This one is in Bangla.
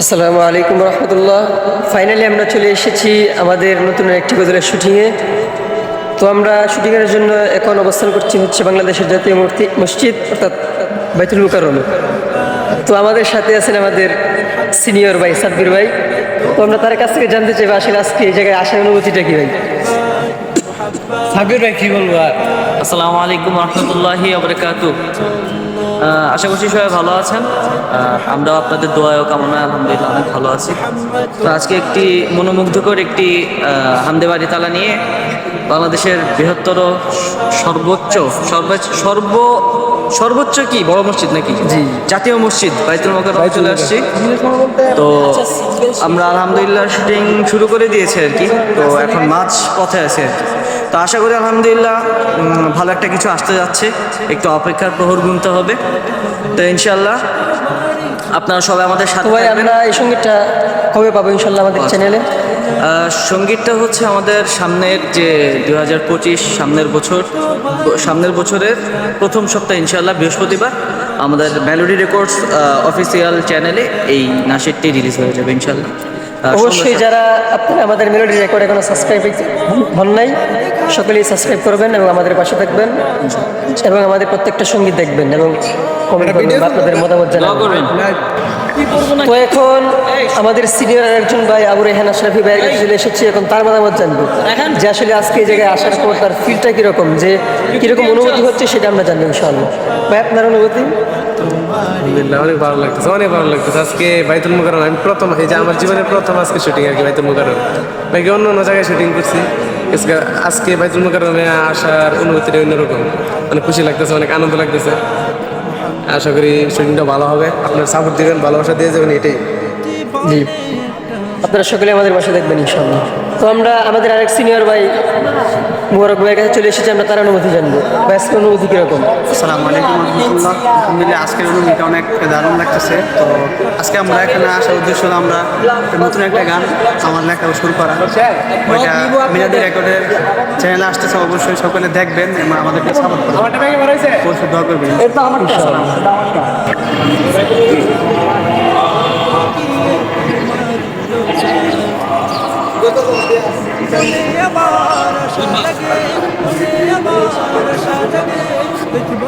আসসালামু আলাইকুম রহমতুল্লাহ। ফাইনালি আমরা চলে এসেছি আমাদের নতুন একটি গজলের শুটিংয়ে। তো আমরা শুটিংয়ের জন্য এখন অবস্থান করছি হচ্ছে বাংলাদেশের জাতীয় মূর্তি মসজিদ অর্থাৎ বাইতুল মুকাররমে। তো আমাদের সাথে আছেন আমাদের সিনিয়র ভাই সাব্বির ভাই। তো আমরা তার কাছ থেকে জানতে চাইব আসলে আজকে এই জায়গায় আসার অনুভূতিটা কি ভাই? সাবির ভাই কি বলব আর? আসসালামু আলাইকুম রহমতুল্লাহি আবরকাতু আশা করছি সবাই ভালো আছেন। আমরাও আপনাদের দোয়া ও কামনা আলহামদুলিল্লাহ অনেক ভালো আছি। তো আজকে একটি মনোমুগ্ধকর একটি হামদে বাড়ি তালা নিয়ে বাংলাদেশের বৃহত্তর সর্বোচ্চ সর্ব সর্বোচ্চ কি? বড় মসজিদ নাকি? জি। জাতীয় মসজিদ বাইতুল মোকাররম চলে আসছি। তো আমরা আলহামদুলিল্লাহ শুটিং শুরু করে দিয়েছি আর কি। তো এখন মাঝ পথে আছে আর কি। তো আশা করি আলহামদুলিল্লাহ ভালো একটা কিছু আসতে যাচ্ছে। একটু অপেক্ষার প্রহর গুনতে হবে। তো ইনশাল্লাহ আপনারা সবাই আমাদের সাথে ভাই আমরা এই সঙ্গীতটা কবে পাবো ইনশাল্লাহ আমাদের চ্যানেলে সঙ্গীতটা হচ্ছে আমাদের সামনের যে দু হাজার পঁচিশ সামনের বছর সামনের বছরের প্রথম সপ্তাহ ইনশাল্লাহ বৃহস্পতিবার আমাদের মেলোডি রেকর্ডস অফিসিয়াল চ্যানেলে এই নাসিরটি রিলিজ হয়ে যাবে ইনশাল্লাহ অবশ্যই যারা আপনারা আমাদের মেলোডি রেকর্ড এখনও সাবস্ক্রাইব হন নাই সকলেই সাবস্ক্রাইব করবেন এবং আমাদের পাশে থাকবেন এবং আমাদের প্রত্যেকটা সংগীত দেখবেন এবং কমেন্ট করবেন আপনাদের মতামত জানাবেন। তো এখন আমাদের সিনিয়র একজন ভাই আবু রেহান আশরাফি ভাইয়ের কাছে চলে এসেছি এখন তার মতামত জানব। যে আসলে আজকে এই জায়গায় আসার পর তার ফিলটা কীরকম যে কীরকম অনুভূতি হচ্ছে সেটা আমরা জানব ইনশাআল্লাহ। ভাই আপনার অনুভূতি? আলহামদুলিল্লাহ অনেক ভালো লাগতেছে অনেক ভালো লাগতেছে। আজকে বাইতুল মুকাররম আমি প্রথম এই যে আমার জীবনের প্রথম আজকে শুটিং আর কি বাইতুল মুকাররম। বাকি অন্য অন্য জায়গায় শুটিং করছি? আজকে বাইতুল মুকাররমে আসার অনুভূতিটা অন্যরকম। মানে খুশি লাগতেছে, অনেক আনন্দ লাগতেছে। আশা করি শুটিংটা ভালো হবে। আপনার সাপোর্ট দিবেন, ভালোবাসা দিয়ে যাবেন, এটাই। জি। আপনারা সকলে আমাদের বাসা দেখবেন, ইনশাআল্লাহ। তো আমরা আমাদের আরেক সিনিয়র ভাই মুবারক ভাইয়ের কাছে চলে এসেছি আমরা তার অনুমতি জানব। আজকের অনুভূতি কীরকম? আসসালামু আলাইকুম রহমতুল্লাহ। আলহামদুলিল্লাহ আজকের অনুভূতিটা অনেক দারুণ লাগতেছে। তো আজকে আমরা এখানে আসার উদ্দেশ্য হলো আমরা নতুন একটা গান আমার লেখা শুরু করা। ওইটা মিনাদি রেকর্ডের চ্যানেলে আসতেছে অবশ্যই সকলে দেখবেন এবং আমাদেরকে সাপোর্ট করবেন। অবশ্যই দোয়া করবেন। আমার সাজাগে আমার সাজাগে দেখব